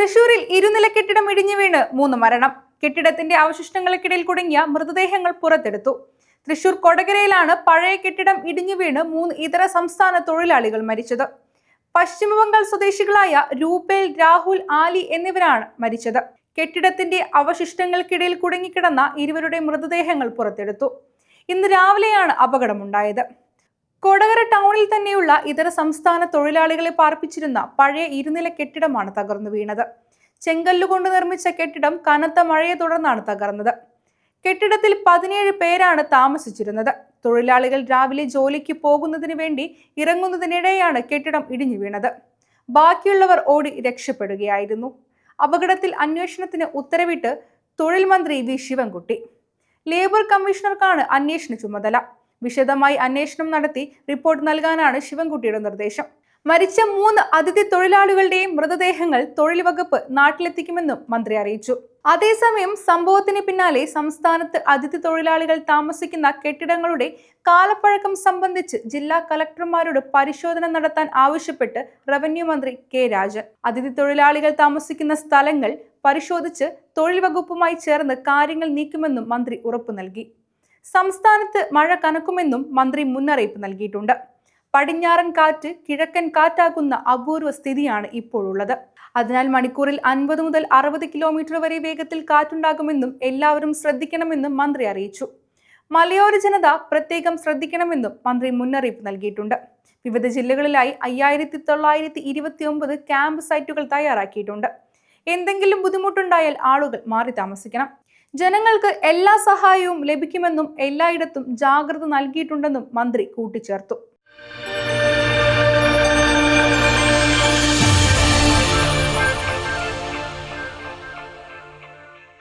തൃശൂരിൽ ഇരുനില കെട്ടിടം ഇടിഞ്ഞു വീണ് മൂന്ന് മരണം. കെട്ടിടത്തിന്റെ അവശിഷ്ടങ്ങൾക്കിടയിൽ കുടുങ്ങിയ മൃതദേഹങ്ങൾ പുറത്തെടുത്തു. തൃശൂർ കൊടകരയിലാണ് പഴയ കെട്ടിടം ഇടിഞ്ഞു വീണ് മൂന്ന് ഇതര സംസ്ഥാന തൊഴിലാളികൾ മരിച്ചത്. പശ്ചിമബംഗാൾ സ്വദേശികളായ രൂപേൽ രാഹുൽ ആലി എന്നിവരാണ് മരിച്ചത്. കെട്ടിടത്തിന്റെ അവശിഷ്ടങ്ങൾക്കിടയിൽ കുടുങ്ങിക്കിടന്ന ഇരുവരുടെ മൃതദേഹങ്ങൾ പുറത്തെടുത്തു. ഇന്ന് രാവിലെയാണ് അപകടമുണ്ടായത്. കൊടകര ടൗണിൽ തന്നെയുള്ള ഇതര സംസ്ഥാന തൊഴിലാളികളെ പാർപ്പിച്ചിരുന്ന പഴയ ഇരുനില കെട്ടിടമാണ് തകർന്നു വീണത്. ചെങ്കല്ലുകൊണ്ട് നിർമ്മിച്ച കെട്ടിടം കനത്ത മഴയെ തുടർന്നാണ് തകർന്നത്. കെട്ടിടത്തിൽ പതിനേഴ് പേരാണ് താമസിച്ചിരുന്നത്. തൊഴിലാളികൾ രാവിലെ ജോലിക്ക് പോകുന്നതിന് വേണ്ടി ഇറങ്ങുന്നതിനിടെയാണ് കെട്ടിടം ഇടിഞ്ഞു വീണത്. ബാക്കിയുള്ളവർ ഓടി രക്ഷപ്പെടുകയായിരുന്നു. അപകടത്തിൽ അന്വേഷണത്തിന് ഉത്തരവിട്ട് തൊഴിൽ മന്ത്രി വി. ശിവൻകുട്ടി. ലേബർ കമ്മീഷണർക്കാണ് അന്വേഷണ ചുമതല. വിശദമായി അന്വേഷണം നടത്തി റിപ്പോർട്ട് നൽകാനാണ് ശിവൻകുട്ടിയുടെ നിർദ്ദേശം. മരിച്ച മൂന്ന് അതിഥി തൊഴിലാളികളുടെയും മൃതദേഹങ്ങൾ തൊഴിൽ വകുപ്പ് നാട്ടിലെത്തിക്കുമെന്നും മന്ത്രി അറിയിച്ചു. അതേസമയം സംഭവത്തിന് പിന്നാലെ സംസ്ഥാനത്ത് അതിഥി തൊഴിലാളികൾ താമസിക്കുന്ന കെട്ടിടങ്ങളുടെ കാലപ്പഴക്കം സംബന്ധിച്ച് ജില്ലാ കലക്ടർമാരോട് പരിശോധന നടത്താൻ ആവശ്യപ്പെട്ട് റവന്യൂ മന്ത്രി കെ രാജൻ. അതിഥി തൊഴിലാളികൾ താമസിക്കുന്ന സ്ഥലങ്ങൾ പരിശോധിച്ച് തൊഴിൽ വകുപ്പുമായി ചേർന്ന് കാര്യങ്ങൾ നീക്കുമെന്നും മന്ത്രി ഉറപ്പു നൽകി. സംസ്ഥാനത്ത് മഴ കനക്കുമെന്നും മന്ത്രി മുന്നറിയിപ്പ് നൽകിയിട്ടുണ്ട്. പടിഞ്ഞാറൻ കാറ്റ് കിഴക്കൻ കാറ്റാകുന്ന അപൂർവ സ്ഥിതിയാണ് ഇപ്പോഴുള്ളത്. അതിനാൽ മണിക്കൂറിൽ അൻപത് മുതൽ അറുപത് കിലോമീറ്റർ വരെ വേഗത്തിൽ കാറ്റുണ്ടാകുമെന്നും എല്ലാവരും ശ്രദ്ധിക്കണമെന്നും മന്ത്രി അറിയിച്ചു. മലയോര ജനത പ്രത്യേകം ശ്രദ്ധിക്കണമെന്നും മന്ത്രി മുന്നറിയിപ്പ് നൽകിയിട്ടുണ്ട്. വിവിധ ജില്ലകളിലായി അയ്യായിരത്തി തൊള്ളായിരത്തി ഇരുപത്തി ഒമ്പത് ക്യാമ്പ് സൈറ്റുകൾ തയ്യാറാക്കിയിട്ടുണ്ട്. എന്തെങ്കിലും ബുദ്ധിമുട്ടുണ്ടായാൽ ആളുകൾ മാറി താമസിക്കണം. ജനങ്ങൾക്ക് എല്ലാ സഹായവും ലഭിക്കുമെന്നും എല്ലായിടത്തും ജാഗ്രത നൽകിയിട്ടുണ്ടെന്നും മന്ത്രി കൂട്ടിച്ചേർത്തു.